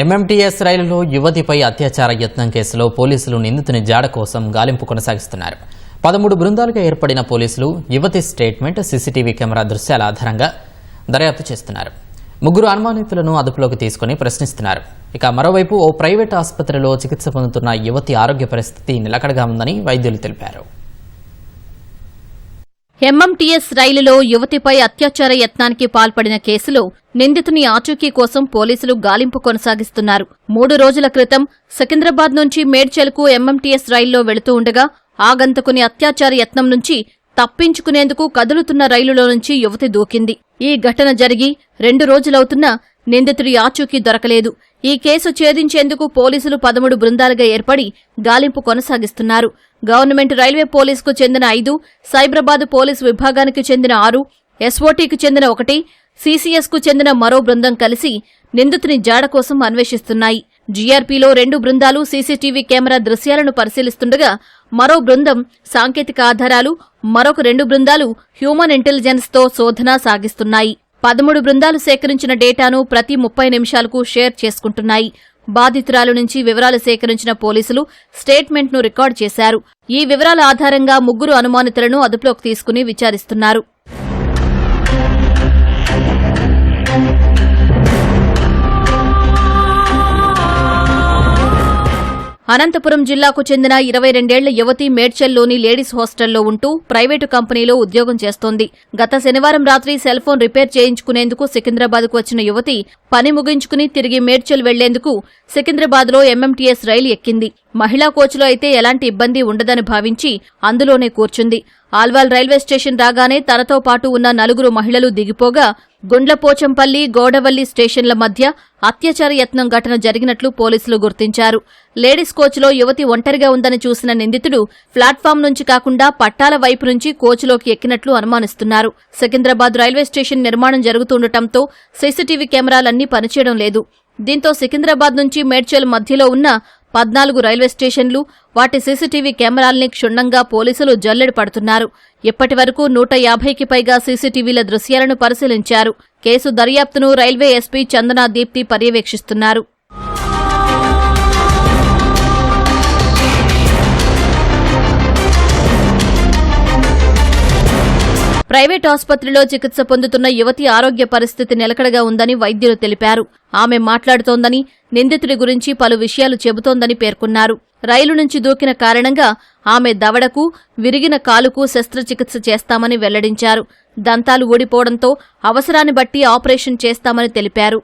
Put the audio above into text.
MMTS రైలులో యువతిపై అత్యాచార యత్నం కేసులో పోలీసులు నిందితుని జాడ కోసం గాలింపు కొనసాగిస్తున్నారు. పదమూడు బృందాలుగా ఏర్పడిన పోలీసులు యువతి స్టేట్మెంట్ సీసీటీవీ కెమెరా దృశ్యాల ఆధారంగా దర్యాప్తు చేస్తున్నారు. ముగ్గురు అనుమానితులను అదుపులోకి తీసుకుని ప్రశ్నిస్తున్నారు. ఇక మరోవైపు ఓ ప్రైవేట్ ఆసుపత్రిలో చికిత్స పొందుతున్న యువతి ఆరోగ్య పరిస్థితి నిలకడగా ఉందని వైద్యులు తెలిపారు. ఎంఎంటీఎస్ రైలులో యువతిపై అత్యాచార యత్నానికి పాల్పడిన కేసులో నిందితుని ఆచూకీ కోసం పోలీసులు గాలింపు కొనసాగిస్తున్నారు. మూడు రోజుల క్రితం సికింద్రాబాద్ నుంచి మేడ్చల్కు ఎంఎంటీఎస్ రైల్లో వెళుతూ ఉండగా ఆగంతకుని అత్యాచార యత్నం నుంచి తప్పించుకునేందుకు కదులుతున్న రైలులో నుంచి యువతి దూకింది. ఈ ఘటన జరిగి రెండు రోజులవుతున్నా నిందితుడి ఆచూకీ దొరకలేదు. ఈ కేసు ఛేదించేందుకు పోలీసులు పదమూడు బృందాలుగా ఏర్పడి గాలింపు కొనసాగిస్తున్నారు. గవర్నమెంట్ రైల్వే పోలీసుకు చెందిన ఐదు సైబరాబాద్ పోలీసు విభాగానికి చెందిన ఆరు ఎస్ఓటీకి చెందిన ఒకటి సీసీఎస్కు చెందిన మరో బృందం కలిసి నిందితుని జాడ కోసం అన్వేషిస్తున్నాయి. జీఆర్పీలో రెండు బృందాలు సీసీటీవీ కెమెరా దృశ్యాలను పరిశీలిస్తుండగా మరో బృందం సాంకేతిక ఆధారాలు మరొక రెండు బృందాలు హ్యూమన్ ఇంటెలిజెన్స్తో శోధన సాగిస్తున్నాయి. పదమూడు బృందాలు సేకరించిన డేటాను ప్రతి ముప్పై నిమిషాలకు షేర్ చేసుకుంటున్నాయి. బాధితురాలు నుంచి వివరాలు సేకరించిన పోలీసులు స్టేట్మెంట్ను రికార్డు చేశారు. ఈ వివరాల ఆధారంగా ముగ్గురు అనుమానితులను అదుపులోకి తీసుకుని విచారిస్తున్నారు. అనంతపురం జిల్లాకు చెందిన ఇరవై రెండేళ్ళ యువతి మేడ్చల్లోని లేడీస్ హాస్టల్లో ఉంటూ ప్రైవేటు కంపెనీలో ఉద్యోగం చేస్తోంది. గత శనివారం రాత్రి సెల్ ఫోన్ రిపేర్ చేయించుకునేందుకు సికింద్రాబాద్కు వచ్చిన యువతి పని ముగించుకుని తిరిగి మేడ్చల్ వెళ్ళేందుకు సికింద్రాబాద్లో ఎంఎంటీఎస్ రైలు ఎక్కింది. మహిళా కోచ్లో అయితే ఎలాంటి ఇబ్బంది ఉండదని భావించి అందులోనే కూర్చుంది. ఆల్వాల్ రైల్వే స్టేషన్ రాగానే తనతో పాటు ఉన్న నలుగురు మహిళలు దిగిపోగా గుండ్లపోచంపల్లి గోడవల్లి స్టేషన్ల మధ్య అత్యాచార యత్నం ఘటన జరిగినట్లు పోలీసులు గుర్తించారు. లేడీస్ కోచ్లో యువతి ఒంటరిగా ఉందని చూసిన నిందితుడు ప్లాట్ఫామ్ నుంచి కాకుండా పట్టాల వైపు నుంచి కోచ్లోకి ఎక్కినట్లు అనుమానిస్తున్నారు. సికింద్రాబాద్ రైల్వే స్టేషన్ నిర్మాణం జరుగుతుండటంతో సీసీటీవీ కెమెరాలన్నీ పనిచేయడం లేదు. దీంతో సికింద్రాబాద్ నుంచి మేడ్చల్ మధ్యలో ఉన్న పద్నాలుగు రైల్వే స్టేషన్లు వాటి సీసీటీవీ కెమెరాల్ని క్షుణ్ణంగా పోలీసులు జల్లెడు పడుతున్నారు. ఇప్పటి వరకు నూట యాభైకి పైగా సీసీటీవీల దృశ్యాలను పరిశీలించారు. కేసు దర్యాప్తును రైల్వే ఎస్పీ చందనా దీప్తి పర్యవేక్షిస్తున్నారు. ప్రైవేట్ ఆసుపత్రిలో చికిత్స పొందుతున్న యువతి ఆరోగ్య పరిస్థితి నిలకడగా ఉందని వైద్యులు తెలిపారు. ఆమె మాట్లాడుతోందని నిందితుడి గురించి పలు విషయాలు చెబుతోందని పేర్కొన్నారు. రైలు నుంచి దూకిన కారణంగా ఆమె దవడకు విరిగిన కాలుకు శస్త్రచికిత్స చేస్తామని వెల్లడించారు. దంతాలు ఊడిపోవడంతో అవసరాన్ని బట్టి ఆపరేషన్ చేస్తామని తెలిపారు.